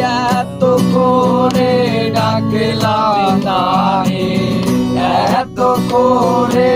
এত করে ডাকলাম তারে এত করে